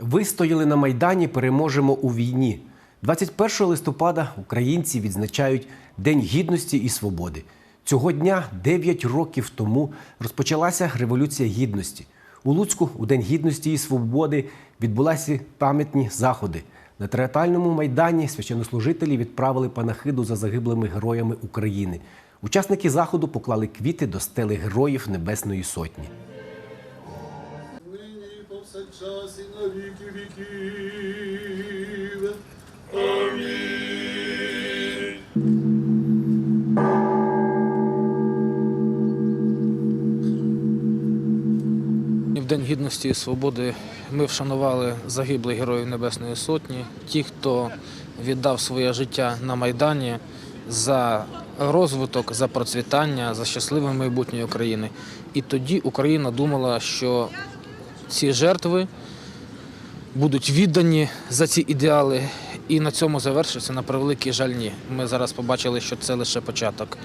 Вистояли на Майдані, переможемо у війні. 21 листопада українці відзначають День Гідності і Свободи. Цього дня, 9 років тому, розпочалася Революція Гідності. У Луцьку у День Гідності і Свободи відбулися пам'ятні заходи. На територіальному майдані священнослужителі відправили панахиду за загиблими героями України. Учасники заходу поклали квіти до стели героїв Небесної Сотні. Повсякчас і на віки віків. Амінь. В День гідності і свободи ми вшанували загиблих героїв Небесної Сотні, ті, хто віддав своє життя на Майдані за розвиток, за процвітання, за щасливе майбутнє України. І тоді Україна думала, що ці жертви будуть віддані за ці ідеали, і на цьому завершиться на превеликий жаль ні. Ми зараз побачили, що це лише початок.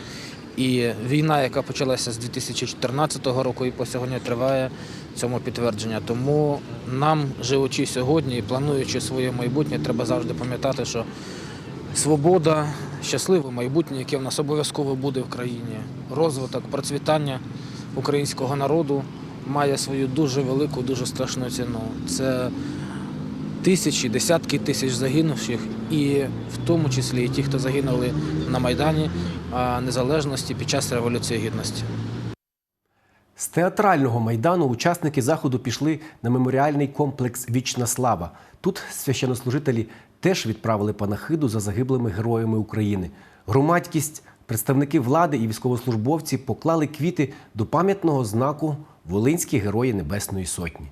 І війна, яка почалася з 2014 року і по сьогодні триває цьому підтвердження. Тому нам, живучи сьогодні і плануючи своє майбутнє, треба завжди пам'ятати, що свобода, щасливе майбутнє, яке в нас обов'язково буде в країні, розвиток, процвітання українського народу має свою дуже велику, дуже страшну ціну. Це тисячі, десятки тисяч загинувших, і в тому числі і ті, хто загинули на Майдані Незалежності під час Революції Гідності. З театрального майдану учасники заходу пішли на меморіальний комплекс Вічна слава. Тут священнослужителі теж відправили панахиду за загиблими героями України. Громадськість, представники влади і військовослужбовці поклали квіти до пам'ятного знаку Волинські герої Небесної Сотні.